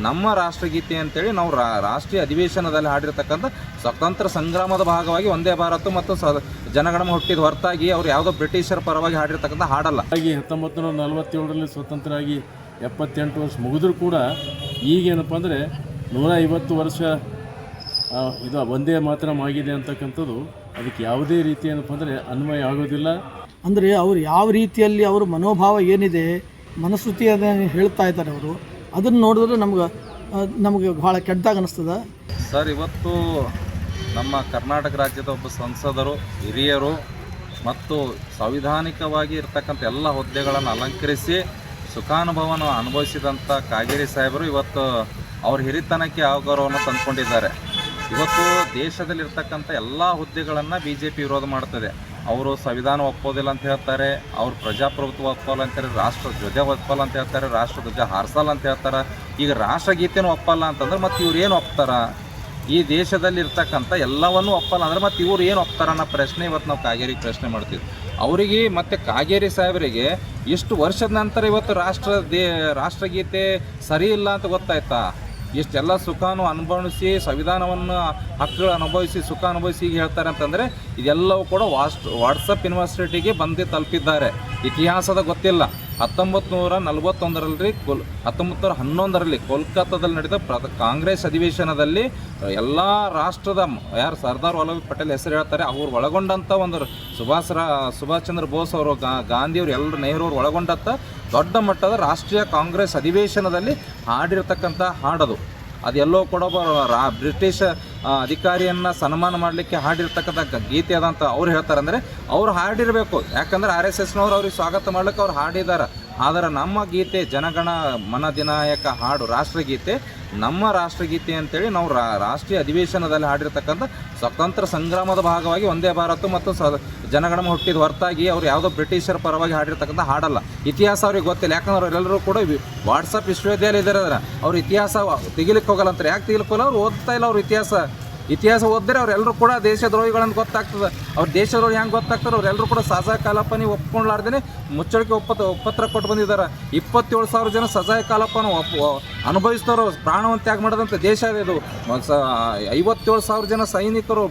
ನಮ್ಮ ರಾಷ್ಟ್ರಗೀತೆ ಅಂತೇಳಿ ನಾವು ರಾ- ರಾಷ್ಟ್ರೀಯ ಅಧಿವೇಶನದಲ್ಲಿ ಹಾಡಿರ್ತಕ್ಕಂಥ ಸ್ವತಂತ್ರ ಸಂಗ್ರಾಮದ ಭಾಗವಾಗಿ ಒಂದೇ ಭಾರತ ಮತ್ತು ಸ ಜನಗಣಮ ಹುಟ್ಟಿದ ಹೊರತಾಗಿ ಅವ್ರು ಯಾವುದೋ ಬ್ರಿಟಿಷರ ಪರವಾಗಿ ಹಾಡಿರ್ತಕ್ಕಂಥ ಹಾಡಲ್ಲ. ಹಾಗಾಗಿ ಹತ್ತೊಂಬತ್ತು ನೂರ ನಲವತ್ತೇಳರಲ್ಲಿ ಸ್ವತಂತ್ರ ಆಗಿ ಎಪ್ಪತ್ತೆಂಟು ವರ್ಷ ಮುಗಿದ್ರೂ ಕೂಡ ಈಗೇನಪ್ಪ ಅಂದರೆ ನೂರ ಐವತ್ತು ವರ್ಷ ಇದು ಒಂದೇ ಮಾತ್ರ ಆಗಿದೆ ಅಂತಕ್ಕಂಥದ್ದು ಅದಕ್ಕೆ ಯಾವುದೇ ರೀತಿ ಏನಪ್ಪ ಅಂದರೆ ಅನ್ವಯ ಆಗೋದಿಲ್ಲ. ಅಂದರೆ ಅವರು ಯಾವ ರೀತಿಯಲ್ಲಿ ಅವರ ಮನೋಭಾವ ಏನಿದೆ ಮನಸ್ಥಿತಿಯನ್ನು ಹೇಳ್ತಾ ಇದ್ದಾರೆ ಅವರು. ಅದನ್ನು ನೋಡಿದ್ರೆ ನಮ್ಗೆ ನಮಗೆ ಭಾಳ ಕೆಟ್ಟದಾಗ ಅನಿಸ್ತದೆ. ಸರ್, ಇವತ್ತು ನಮ್ಮ ಕರ್ನಾಟಕ ರಾಜ್ಯದ ಒಬ್ಬ ಸಂಸದರು, ಹಿರಿಯರು ಮತ್ತು ಸಂವಿಧಾನಿಕವಾಗಿ ಇರ್ತಕ್ಕಂಥ ಎಲ್ಲ ಹುದ್ದೆಗಳನ್ನು ಅಲಂಕರಿಸಿ ಸುಖಾನುಭವನ ಅನುಭವಿಸಿದಂಥ ಕಾಗೇರಿ ಸಾಹೇಬರು ಇವತ್ತು ಅವ್ರ ಹಿರಿತನಕ್ಕೆ ಗೌರವವನ್ನು ತಂದುಕೊಂಡಿದ್ದಾರೆ. ಇವತ್ತು ದೇಶದಲ್ಲಿರ್ತಕ್ಕಂಥ ಎಲ್ಲ ಹುದ್ದೆಗಳನ್ನು ಬಿ ಜೆ ಪಿ ವಿರೋಧ ಮಾಡ್ತದೆ. ಅವರು ಸಂವಿಧಾನ ಒಪ್ಪೋದಿಲ್ಲ ಅಂತ ಹೇಳ್ತಾರೆ, ಅವ್ರು ಪ್ರಜಾಪ್ರಭುತ್ವ ಒಪ್ಪಲ್ಲ ಅಂತಾರೆ ರಾಷ್ಟ್ರ ಧ್ವಜ ಒಪ್ಪಲ್ಲ ಅಂತ ಹೇಳ್ತಾರೆ, ರಾಷ್ಟ್ರ ಧ್ವಜ ಹಾರಿಸಲ್ಲ ಅಂತ ಹೇಳ್ತಾರೆ. ಈಗ ರಾಷ್ಟ್ರಗೀತೆನೂ ಒಪ್ಪಲ್ಲ ಅಂತಂದ್ರೆ ಮತ್ತೆ ಇವ್ರು ಏನು ಒಪ್ತಾರ? ಈ ದೇಶದಲ್ಲಿ ಇರ್ತಕ್ಕಂಥ ಎಲ್ಲವನ್ನೂ ಒಪ್ಪಲ್ಲ ಅಂದ್ರೆ ಮತ್ತು ಇವ್ರು ಏನು ಒಪ್ತಾರ ಅನ್ನೋ ಪ್ರಶ್ನೆ ಇವತ್ತು ನಾವು ಕಾಗೇರಿಗೆ ಪ್ರಶ್ನೆ ಮಾಡ್ತೀವಿ. ಅವರಿಗೆ ಮತ್ತು ಕಾಗೇರಿ ಸಾಹೇಬರಿಗೆ ಇಷ್ಟು ವರ್ಷದ ನಂತರ ಇವತ್ತು ರಾಷ್ಟ್ರ ದೇ ರಾಷ್ಟ್ರಗೀತೆ ಸರಿ ಇಲ್ಲ ಅಂತ ಗೊತ್ತಾಯ್ತಾ? ಇಷ್ಟೆಲ್ಲ ಸುಖಾನು ಅನುಭವಿಸಿ, ಸಂವಿಧಾನವನ್ನು ಹಕ್ಕುಗಳು ಅನುಭವಿಸಿ, ಸುಖ ಅನುಭವಿಸಿ ಈಗ ಹೇಳ್ತಾರೆ ಅಂತಂದರೆ ಇದೆಲ್ಲವೂ ಕೂಡ ವಾಸ್ಟ್ ವಾಟ್ಸಪ್ ಯೂನಿವರ್ಸಿಟಿಗೆ ಬಂದು ತಲುಪಿದ್ದಾರೆ. ಇತಿಹಾಸದ ಗೊತ್ತಿಲ್ಲ. ಹತ್ತೊಂಬತ್ತು ನೂರ ನಲವತ್ತೊಂದರಲ್ಲಿ ಕೊಲ್ ಹತ್ತೊಂಬತ್ತು ನೂರ ಹನ್ನೊಂದರಲ್ಲಿ ಕೋಲ್ಕತ್ತಾದಲ್ಲಿ ನಡೆದ ಪ್ರ ಕಾಂಗ್ರೆಸ್ ಅಧಿವೇಶನದಲ್ಲಿ ಎಲ್ಲ ರಾಷ್ಟ್ರದ ಯಾರು ಸರ್ದಾರ್ ವಲ್ಲಭ ಪಟೇಲ್ ಹೆಸರು ಹೇಳ್ತಾರೆ, ಅವ್ರು ಒಳಗೊಂಡಂಥ ಒಂದು ಸುಭಾಷ್ ರಾ ಸುಭಾಷ್ ಚಂದ್ರ ಬೋಸ್ ಅವರು, ಗಾ ಗಾಂಧಿಯವರು ಎಲ್ಲರೂ ನೆಹರು ಅವರು ಒಳಗೊಂಡಂಥ ದೊಡ್ಡ ಮಟ್ಟದ ರಾಷ್ಟ್ರೀಯ ಕಾಂಗ್ರೆಸ್ ಅಧಿವೇಶನದಲ್ಲಿ ಹಾಡಿರ್ತಕ್ಕಂಥ ಹಾಡದು. ಅದೆಲ್ಲೋ ಕೂಡ ರಾ ಬ್ರಿಟಿಷ್ ಅಧಿಕಾರಿಯನ್ನ ಸನ್ಮಾನ ಮಾಡಲಿಕ್ಕೆ ಹಾಡಿರ್ತಕ್ಕಂಥ ಗೀತೆ ಅದಂತ ಅವ್ರು ಹೇಳ್ತಾರೆ ಅಂದರೆ ಅವ್ರು ಹಾಡಿರಬೇಕು. ಯಾಕಂದ್ರೆ ಆರ್ ಎಸ್ ಎಸ್ನವ್ರು ಅವ್ರಿಗೆ ಸ್ವಾಗತ ಮಾಡ್ಲಿಕ್ಕೆ ಅವ್ರು ಹಾಡಿದ್ದಾರೆ ಆದರೆ ನಮ್ಮ ಗೀತೆ ಜನಗಣ ಮನದಿನಾಯಕ ಹಾಡು ರಾಷ್ಟ್ರಗೀತೆ, ನಮ್ಮ ರಾಷ್ಟ್ರಗೀತೆ ಅಂತೇಳಿ ನಾವು ರಾ- ರಾಷ್ಟ್ರೀಯ ಅಧಿವೇಶನದಲ್ಲಿ ಹಾಡಿರ್ತಕ್ಕಂಥ ಸ್ವತಂತ್ರ ಸಂಗ್ರಾಮದ ಭಾಗವಾಗಿ ಒಂದೇ ಭಾರತ ಮತ್ತು ಸ, ಜನಗಣಮ ಹುಟ್ಟಿದ ಹೊರತಾಗಿ ಅವ್ರು ಯಾವುದೋ ಬ್ರಿಟಿಷರ ಪರವಾಗಿ ಹಾಡಿರ್ತಕ್ಕಂಥ ಹಾಡಲ್ಲ. ಇತಿಹಾಸ ಅವ್ರಿಗೆ ಗೊತ್ತಿಲ್ಲ. ಯಾಕಂದ್ರೆ ಅವರೆಲ್ಲರೂ ಕೂಡ ವಾಟ್ಸಪ್ ವಿಶ್ವವಿದ್ಯಾಲಯ ಇದ್ದಾರೆ ಅವ್ರ ಇತಿಹಾಸ ತೆಗಿಲಿಕ್ಕೆ ಹೋಗಲ್ಲ ಅಂತಾರೆ ಯಾಕೆ ತೆಗಿಲಿಕ್ಕೆ ಹೋಗಲ್ಲ? ಅವ್ರು ಓದ್ತಾ ಇಲ್ಲ ಅವ್ರ ಇತಿಹಾಸ. ಇತಿಹಾಸ ಓದಿದ್ರೆ ಅವರೆಲ್ಲರೂ ಕೂಡ ದೇಶದ್ರೋಹಿಗಳಂತ ಗೊತ್ತಾಗ್ತದೆ. ಅವ್ರು ದೇಶದ್ರೋಹಿ ಹೆಂಗೆ ಗೊತ್ತಾಗ್ತಾರೆ ಅವರೆಲ್ಲರೂ ಕೂಡ ಸಜಾ ಕಾಲಪ್ಪನಿ ಒಪ್ಕೊಂಡ್ಲಾರ್ದೇ ಮುಚ್ಚಳಿಕೆ ಒಪ್ಪ ಒಪ್ಪತ್ರ ಕೊಟ್ಟು ಬಂದಿದ್ದಾರೆ. ಇಪ್ಪತ್ತೇಳು ಸಾವಿರ ಜನ ಸಜಾ ಕಾಲಪ್ಪನ ಒಪ್ಪ ಅನುಭವಿಸಿದವರು ಪ್ರಾಣವನ್ನು ತ್ಯಾಗ ಮಾಡಿದಂಥ ದೇಶ ಇದೆ ಇದು ಐವತ್ತೇಳು ಸಾವಿರ ಜನ ಸೈನಿಕರು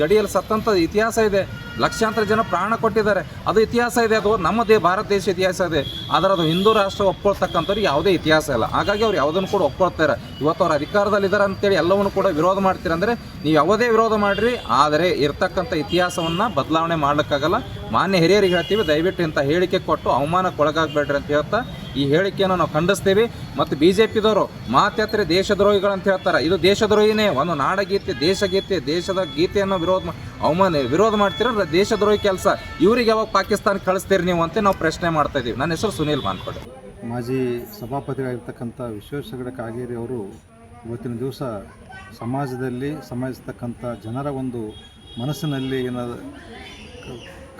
ಗಡಿಯಲ್ಲಿ ಸತ್ತಂಥ ಇತಿಹಾಸ ಇದೆ. ಲಕ್ಷಾಂತರ ಜನ ಪ್ರಾಣ ಕೊಟ್ಟಿದ್ದಾರೆ. ಅದು ಇತಿಹಾಸ ಇದೆ, ಅದು ನಮ್ಮ ದೇ ಭಾರತ ದೇಶ ಇತಿಹಾಸ ಇದೆ. ಆದರೆ ಅದು ಹಿಂದೂ ರಾಷ್ಟ್ರ ಒಪ್ಕೊಳ್ತಕ್ಕಂಥವ್ರು ಯಾವುದೇ ಇತಿಹಾಸ ಇಲ್ಲ. ಹಾಗಾಗಿ ಅವ್ರು ಯಾವುದನ್ನು ಕೂಡ ಒಪ್ಕೊಳ್ತಾರೆ. ಇವತ್ತು ಅವ್ರು ಅಧಿಕಾರದಲ್ಲಿದ್ದಾರೆ ಅಂತೇಳಿ ಎಲ್ಲವನ್ನು ಕೂಡ ವಿರೋಧ ಮಾಡ್ತೀರಂದರೆ, ನೀವು ಯಾವುದೇ ವಿರೋಧ ಮಾಡಿರಿ, ಆದರೆ ಇರ್ತಕ್ಕಂಥ ಇತಿಹಾಸವನ್ನು ಬದಲಾವಣೆ ಮಾಡ್ಲಿಕ್ಕಾಗಲ್ಲ. ಮಾನ್ಯ ಹಿರಿಯರಿಗೆ ಹೇಳ್ತೀವಿ, ದಯವಿಟ್ಟು ಇಂಥ ಹೇಳಿಕೆ ಕೊಟ್ಟು ಅವಮಾನಕ್ಕೆ ಒಳಗಾಗಬೇಡ್ರಿ ಅಂತ ಹೇಳ್ತಾ, ಈ ಹೇಳಿಕೆಯನ್ನು ನಾವು ಖಂಡಿಸ್ತೀವಿ. ಮತ್ತು ಬಿ ಜೆ ಪಿದವರು ಮಾತ್ಯಾತ್ರೆ ದೇಶದ್ರೋಹಿಗಳು ಅಂತ ಹೇಳ್ತಾರೆ, ಇದು ದೇಶದ್ರೋಹಿನೇ, ಒಂದು ನಾಡಗೀತೆ, ದೇಶಗೀತೆ, ದೇಶದ ಗೀತೆಯನ್ನು ವಿರೋಧ ಅವಮಾನ, ವಿರೋಧ ಮಾಡ್ತೀರ ದೇಶದ್ರೋಹಿ ಕೆಲಸ? ಇವ್ರಿಗೆ ಯಾವಾಗ ಪಾಕಿಸ್ತಾನ ಕಳಿಸ್ತೀರಿ ನೀವು ಅಂತ ನಾವು ಪ್ರಶ್ನೆ ಮಾಡ್ತಾ ಇದ್ದೀವಿ. ನನ್ನ ಹೆಸರು ಸುನೀಲ್ ಮಾನ್ಕೊಡೆ. ಮಾಜಿ ಸಭಾಪತಿಗಳಾಗಿರ್ತಕ್ಕಂಥ ವಿಶ್ವೇಶ್ವರ ಕಾಗೇರಿ ಅವರು ಇವತ್ತಿನ ದಿವಸ ಸಮಾಜದಲ್ಲಿ ಸಮಾಜಿಸ್ತಕ್ಕಂಥ ಜನರ ಒಂದು ಮನಸ್ಸಿನಲ್ಲಿ ಏನಾದ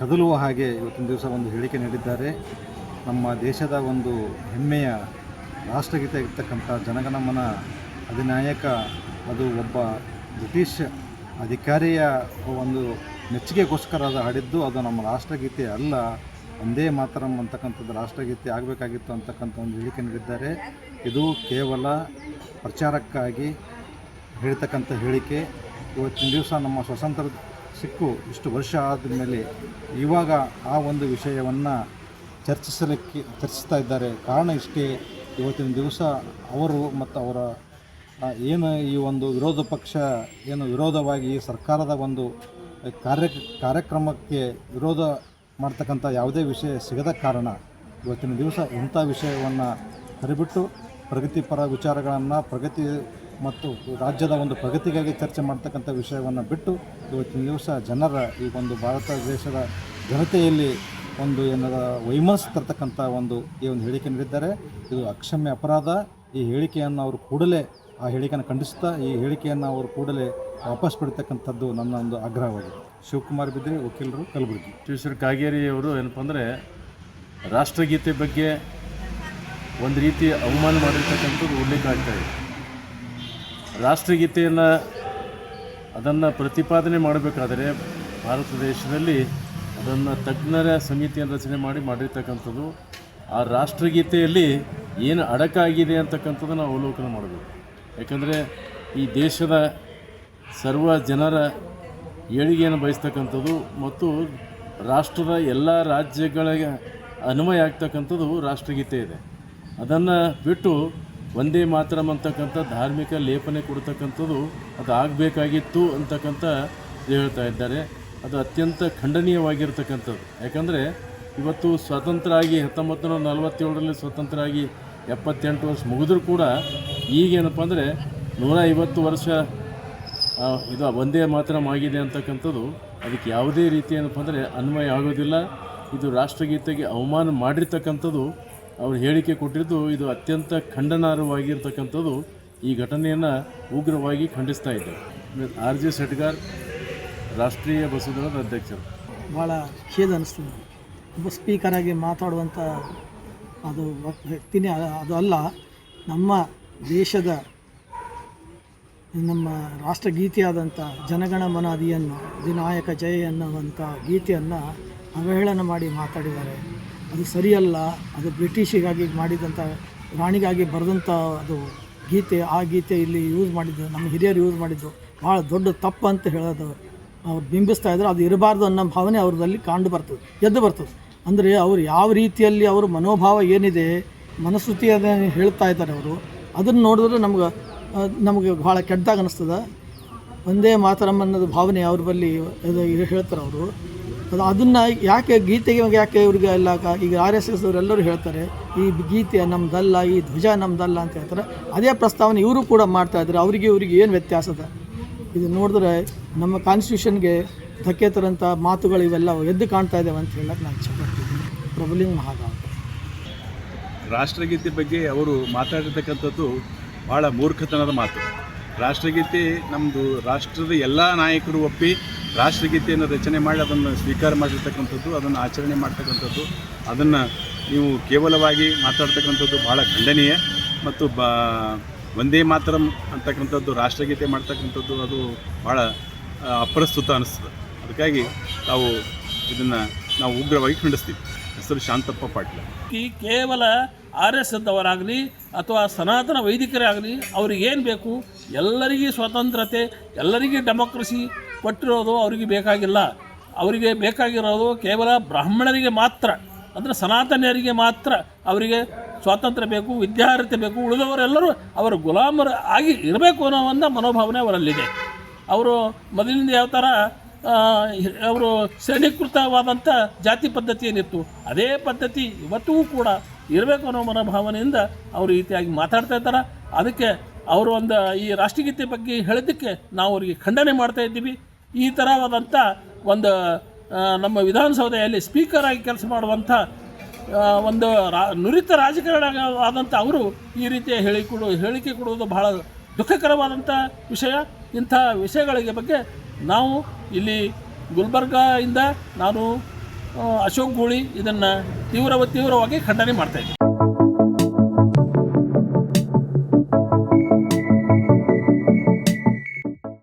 ಕದಲುವ ಹಾಗೆ ಇವತ್ತಿನ ದಿವಸ ಒಂದು ಹೇಳಿಕೆ ನೀಡಿದ್ದಾರೆ. ನಮ್ಮ ದೇಶದ ಒಂದು ಹೆಮ್ಮೆಯ ರಾಷ್ಟ್ರಗೀತೆ ಇರ್ತಕ್ಕಂಥ ಜನಗಣಮನ ಅಧಿನಾಯಕ ಅದು ಒಬ್ಬ ಬ್ರಿಟಿಷ್ ಅಧಿಕಾರಿಯ ಒಂದು ಮೆಚ್ಚುಗೆಗೋಸ್ಕರ ಅದು ಹಾಡಿದ್ದು, ಅದು ನಮ್ಮ ರಾಷ್ಟ್ರಗೀತೆ ಅಲ್ಲ, ಒಂದೇ ಮಾತರಂ ಅಂತಕ್ಕಂಥದ್ದು ರಾಷ್ಟ್ರಗೀತೆ ಆಗಬೇಕಾಗಿತ್ತು ಅಂತಕ್ಕಂಥ ಒಂದು ಹೇಳಿಕೆ ನೀಡಿದ್ದಾರೆ. ಇದು ಕೇವಲ ಪ್ರಚಾರಕ್ಕಾಗಿ ಹೇಳ್ತಕ್ಕಂಥ ಹೇಳಿಕೆ. ಇವತ್ತಿನ ದಿವಸ ನಮ್ಮ ಸ್ವಾತಂತ್ರ್ಯ ಸಿಕ್ಕು ಇಷ್ಟು ವರ್ಷ ಆದ ಮೇಲೆ ಇವಾಗ ಆ ಒಂದು ವಿಷಯವನ್ನು ಚರ್ಚಿಸಲಿಕ್ಕೆ, ಚರ್ಚಿಸ್ತಾ ಇದ್ದಾರೆ. ಕಾರಣ ಇಷ್ಟೇ, ಇವತ್ತಿನ ದಿವಸ ಅವರು ಮತ್ತು ಅವರ ಏನು ಈ ಒಂದು ವಿರೋಧ ಪಕ್ಷ, ಏನು ವಿರೋಧವಾಗಿ ಸರ್ಕಾರದ ಒಂದು ಕಾರ್ಯ, ಕಾರ್ಯಕ್ರಮಕ್ಕೆ ವಿರೋಧ ಮಾಡ್ತಕ್ಕಂಥ ಯಾವುದೇ ವಿಷಯ ಸಿಗದ ಕಾರಣ ಇವತ್ತಿನ ದಿವಸ ಇಂಥ ವಿಷಯವನ್ನು ಹರಿಬಿಟ್ಟು ಪ್ರಗತಿಪರ ವಿಚಾರಗಳನ್ನು, ಪ್ರಗತಿ ಮತ್ತು ರಾಜ್ಯದ ಒಂದು ಪ್ರಗತಿಗಾಗಿ ಚರ್ಚೆ ಮಾಡ್ತಕ್ಕಂಥ ವಿಷಯವನ್ನು ಬಿಟ್ಟು ಇವತ್ತಿನ ದಿವಸ ಜನರ ಈ ಒಂದು ಭಾರತ ದೇಶದ ಜನತೆಯಲ್ಲಿ ಒಂದು ಏನಾದ ವೈಮನಸ್ ತರ್ತಕ್ಕಂಥ ಒಂದು ಈ ಒಂದು ಹೇಳಿಕೆ ನೀಡಿದ್ದಾರೆ. ಇದು ಅಕ್ಷಮ್ಯ ಅಪರಾಧ. ಈ ಹೇಳಿಕೆಯನ್ನು ಅವರು ಕೂಡಲೇ ಆ ಹೇಳಿಕೆಯನ್ನು ಖಂಡಿಸ್ತಾ ಈ ಹೇಳಿಕೆಯನ್ನು ಅವರು ಕೂಡಲೇ ವಾಪಸ್ ಪಡಿತಕ್ಕಂಥದ್ದು ನನ್ನ ಒಂದು ಆಗ್ರಹವಾಗಿದೆ. ಶಿವಕುಮಾರ್ ಬಿದ್ರಿ, ವಕೀಲರು, ಕಲಬುರಗಿ. ವಿಶ್ವೇಶ್ವರ ಕಾಗೇರಿ ಅವರು ಏನಪ್ಪ ಅಂದರೆ ರಾಷ್ಟ್ರಗೀತೆ ಬಗ್ಗೆ ಒಂದು ರೀತಿ ಅವಮಾನ ಮಾಡಿರ್ತಕ್ಕಂಥದ್ದು ಉಲ್ಲೇಖ ಇದೆ. ರಾಷ್ಟ್ರಗೀತೆಯನ್ನು ಅದನ್ನು ಪ್ರತಿಪಾದನೆ ಮಾಡಬೇಕಾದರೆ ಭಾರತ ದೇಶದಲ್ಲಿ ಅದನ್ನು ತಜ್ಞರ ಸಮಿತಿಯನ್ನು ರಚನೆ ಮಾಡಿ ಮಾಡಿರ್ತಕ್ಕಂಥದ್ದು. ಆ ರಾಷ್ಟ್ರಗೀತೆಯಲ್ಲಿ ಏನು ಅಡಕಾಗಿದೆ ಅಂತಕ್ಕಂಥದ್ದನ್ನು ಅವಲೋಕನ ಮಾಡಬೇಕು. ಯಾಕಂದರೆ ಈ ದೇಶದ ಸರ್ವ ಜನರ ಏಳಿಗೆಯನ್ನು ಬಯಸ್ತಕ್ಕಂಥದ್ದು ಮತ್ತು ರಾಷ್ಟ್ರದ ಎಲ್ಲ ರಾಜ್ಯಗಳಿಗೆ ಅನ್ವಯ ಆಗ್ತಕ್ಕಂಥದ್ದು ರಾಷ್ಟ್ರಗೀತೆ ಇದೆ. ಅದನ್ನು ಬಿಟ್ಟು ಒಂದೇ ಮಾತರಂ ಅಂತಕ್ಕಂಥ ಧಾರ್ಮಿಕ ಲೇಪನೆ ಕೊಡ್ತಕ್ಕಂಥದ್ದು ಅದು ಆಗಬೇಕಾಗಿತ್ತು ಅಂತಕ್ಕಂಥ ಹೇಳ್ತಾ ಇದ್ದಾರೆ. ಅದು ಅತ್ಯಂತ ಖಂಡನೀಯವಾಗಿರ್ತಕ್ಕಂಥದ್ದು. ಯಾಕಂದರೆ ಇವತ್ತು ಸ್ವತಂತ್ರ ಆಗಿ ಹತ್ತೊಂಬತ್ತು ನೂರ ನಲವತ್ತೇಳರಲ್ಲಿ ಸ್ವತಂತ್ರ ಆಗಿ ಎಪ್ಪತ್ತೆಂಟು ವರ್ಷ ಮುಗಿದ್ರೂ ಕೂಡ ಈಗೇನಪ್ಪ ಅಂದರೆ ನೂರ ಐವತ್ತು ವರ್ಷ ಇದು ಒಂದೇ ಮಾತ್ರ ಆಗಿದೆ ಅಂತಕ್ಕಂಥದ್ದು. ಅದಕ್ಕೆ ಯಾವುದೇ ರೀತಿ ಏನಪ್ಪ ಅಂದರೆ ಅನ್ವಯ ಆಗೋದಿಲ್ಲ. ಇದು ರಾಷ್ಟ್ರಗೀತೆಗೆ ಅವಮಾನ ಮಾಡಿರ್ತಕ್ಕಂಥದ್ದು ಅವ್ರು ಹೇಳಿಕೆ ಕೊಟ್ಟಿದ್ದು ಇದು ಅತ್ಯಂತ ಖಂಡನಾರ್ಹವಾಗಿರ್ತಕ್ಕಂಥದ್ದು. ಈ ಘಟನೆಯನ್ನು ಉಗ್ರವಾಗಿ ಖಂಡಿಸ್ತಾ ಇದ್ದೆ ಆರ್ ಜೆ ಶೆಟ್ಗಾರ್, ರಾಷ್ಟ್ರೀಯ ಬಸವದಳದ ಅಧ್ಯಕ್ಷರು. ಭಾಳ ಖೇದ ಅನ್ನಿಸ್ತದೆ ಒಬ್ಬ ಸ್ಪೀಕರಾಗಿ ಮಾತಾಡುವಂಥ ಅದು ವ್ಯ- ವ್ಯಕ್ತಿನೇ ಅದು ಅಲ್ಲ, ನಮ್ಮ ದೇಶದ ನಮ್ಮ ರಾಷ್ಟ್ರಗೀತೆಯಾದಂಥ ಜನಗಣ ಮನಾದಿಯನ್ನು ವಿನಾಯಕ ಜಯ ಅನ್ನುವಂಥ ಗೀತೆಯನ್ನು ಅವಹೇಳನ ಮಾಡಿ ಮಾತಾಡಿದ್ದಾರೆ. ಅದು ಸರಿಯಲ್ಲ, ಅದು ಬ್ರಿಟಿಷಿಗಾಗಿ ಮಾಡಿದಂಥ ರಾಣಿಗಾಗಿ ಬರೆದಂಥ ಅದು ಗೀತೆ, ಆ ಗೀತೆ ಇಲ್ಲಿ ಯೂಸ್ ಮಾಡಿದ್ದು, ನಮ್ಮ ಹಿರಿಯರು ಯೂಸ್ ಮಾಡಿದ್ದು ಭಾಳ ದೊಡ್ಡ ತಪ್ಪು ಅಂತ ಹೇಳೋದು. ಅವ್ರು ಬಿಂಬಿಸ್ತಾ ಇದ್ದಾರೆ ಅದು ಇರಬಾರ್ದು ಅನ್ನೋ ಭಾವನೆ ಅವ್ರದಲ್ಲಿ ಕಂಡು ಬರ್ತದೆ, ಎದ್ದು ಬರ್ತದೆ. ಅಂದರೆ ಅವ್ರು ಯಾವ ರೀತಿಯಲ್ಲಿ ಅವ್ರ ಮನೋಭಾವ ಏನಿದೆ ಮನಸ್ಸುತಿ ಅದನ್ನು ಹೇಳ್ತಾ ಇದ್ದಾರೆ ಅವರು, ಅದನ್ನು ನೋಡಿದ್ರೆ ನಮ್ಗೆ ನಮಗೆ ಭಾಳ ಕೆಟ್ಟದಾಗ ಅನ್ನಿಸ್ತದೆ ಒಂದೇ ಮಾತರಮ್ಮನ್ನೋದು ಅನ್ನೋದು ಭಾವನೆ ಅವ್ರ ಬಳಿ ಹೇಳ್ತಾರೆ ಅವರು. ಅದು ಅದನ್ನು ಯಾಕೆ ಗೀತೆಗೆ ಯಾಕೆ ಇವ್ರಿಗೆ ಎಲ್ಲ ಈಗ ಆರ್ ಎಸ್ ಎಸ್ ಅವರೆಲ್ಲರೂ ಹೇಳ್ತಾರೆ, ಈ ಗೀತೆ ನಮ್ಮದಲ್ಲ ಈ ಧ್ವಜ ನಮ್ಮದಲ್ಲ ಅಂತ ಹೇಳ್ತಾರೆ. ಅದೇ ಪ್ರಸ್ತಾವನೆ ಇವರು ಕೂಡ ಮಾಡ್ತಾ ಇದ್ದಾರೆ, ಅವರಿಗೆ ಇವ್ರಿಗೆ ಏನು ವ್ಯತ್ಯಾಸ ಅದ? ಇದು ನೋಡಿದ್ರೆ ನಮ್ಮ ಕಾನ್ಸ್ಟಿಟ್ಯೂಷನ್ಗೆ ಧಕ್ಕೆ ತರಂಥ ಮಾತುಗಳು ಇವೆಲ್ಲ ಎದ್ದು ಕಾಣ್ತಾ ಇದ್ದಾವೆ ಅಂತ ಹೇಳಕ್ಕೆ ನಾನು ಇಷ್ಟಪಡ್ತಿದ್ದೀನಿ ಪ್ರಬಲಿಂಗ್ ಮಹಾಗಾವ್ ರಾಷ್ಟ್ರಗೀತೆ ಬಗ್ಗೆ ಅವರು ಮಾತಾಡಿರ್ತಕ್ಕಂಥದ್ದು ಭಾಳ ಮೂರ್ಖತನದ ಮಾತು. ರಾಷ್ಟ್ರಗೀತೆ ನಮ್ಮದು ರಾಷ್ಟ್ರದ ಎಲ್ಲ ನಾಯಕರು ಒಪ್ಪಿ ರಾಷ್ಟ್ರಗೀತೆಯನ್ನು ರಚನೆ ಮಾಡಿ ಅದನ್ನು ಸ್ವೀಕಾರ ಮಾಡಿರ್ತಕ್ಕಂಥದ್ದು, ಅದನ್ನು ಆಚರಣೆ ಮಾಡ್ತಕ್ಕಂಥದ್ದು, ಅದನ್ನು ನೀವು ಕೇವಲವಾಗಿ ಮಾತಾಡ್ತಕ್ಕಂಥದ್ದು ಭಾಳ ಖಂಡನೀಯ ಮತ್ತು ಬ, ಒಂದೇ ಮಾತರಂ ಅಂತಕ್ಕಂಥದ್ದು ರಾಷ್ಟ್ರಗೀತೆ ಮಾಡ್ತಕ್ಕಂಥದ್ದು ಅದು ಭಾಳ ಅಪ್ರಸ್ತುತ ಅನ್ನಿಸ್ತದೆ ಅದಕ್ಕಾಗಿ ನಾವು ಇದನ್ನು ನಾವು ಉಗ್ರವಾಗಿ ಖಂಡಿಸ್ತೀವಿ. ಹೆಸರು ಶಾಂತಪ್ಪ ಪಾಟೀಲ್. ಈ ಕೇವಲ ಆರ್ ಎಸ್ ಎದ್ದವರಾಗಲಿ ಅಥವಾ ಸನಾತನ ವೈದಿಕರಾಗಲಿ ಅವ್ರಿಗೇನು ಬೇಕು? ಎಲ್ಲರಿಗೂ ಸ್ವತಂತ್ರತೆ, ಎಲ್ಲರಿಗೂ ಡೆಮೋಕ್ರಸಿ ಕೊಟ್ಟಿರೋದು ಅವರಿಗೆ ಬೇಕಾಗಿಲ್ಲ. ಅವರಿಗೆ ಬೇಕಾಗಿರೋದು ಕೇವಲ ಬ್ರಾಹ್ಮಣರಿಗೆ ಮಾತ್ರ, ಅಂದರೆ ಸನಾತನಿಯರಿಗೆ ಮಾತ್ರ ಅವರಿಗೆ ಸ್ವಾತಂತ್ರ್ಯ ಬೇಕು, ವಿದ್ಯಾರ್ಹತೆ ಬೇಕು, ಉಳಿದವರೆಲ್ಲರೂ ಅವರ ಗುಲಾಮರ ಆಗಿ ಇರಬೇಕು ಅನ್ನೋ ಒಂದು ಮನೋಭಾವನೆ ಅವರಲ್ಲಿದೆ. ಅವರು ಮೊದಲಿಂದ ಯಾವ ಥರ ಅವರು ಶ್ರೇಣೀಕೃತವಾದಂಥ ಜಾತಿ ಪದ್ಧತಿ ಏನಿತ್ತು, ಅದೇ ಪದ್ಧತಿ ಇವತ್ತಿಗೂ ಕೂಡ ಇರಬೇಕು ಅನ್ನೋ ಮನೋಭಾವನೆಯಿಂದ ಅವರು ರೀತಿಯಾಗಿ ಮಾತಾಡ್ತಾ ಇದ್ದಾರೆ. ಅದಕ್ಕೆ ಅವರು ಒಂದು ಈ ರಾಷ್ಟ್ರಗೀತೆ ಬಗ್ಗೆ ಹೇಳಿದ್ದಕ್ಕೆ ನಾವು ಅವರಿಗೆ ಖಂಡನೆ ಮಾಡ್ತಾ ಇದ್ದೀವಿ. ಈ ಥರವಾದಂಥ ಒಂದು ನಮ್ಮ ವಿಧಾನಸೌಧೆಯಲ್ಲಿ ಸ್ಪೀಕರ್ ಆಗಿ ಕೆಲಸ ಮಾಡುವಂಥ ಒಂದು ರಾ, ನುರಿತ ರಾಜಕಾರಣ ಆದಂಥ ಅವರು ಈ ರೀತಿಯ ಹೇಳಿ ಕೊಡು, ಹೇಳಿಕೆ ಕೊಡುವುದು ಬಹಳ ದುಃಖಕರವಾದಂಥ ವಿಷಯ. ಇಂಥ ವಿಷಯಗಳಿಗೆ ಬಗ್ಗೆ ನಾವು ಇಲ್ಲಿ ಗುಲ್ಬರ್ಗಾಯಿಂದ ನಾನು ಅಶೋಕ್ ಗೂಳಿ ಇದನ್ನು ತೀವ್ರ ತೀವ್ರವಾಗಿ ಖಂಡನೆ ಮಾಡ್ತಾಯಿದ್ದೀನಿ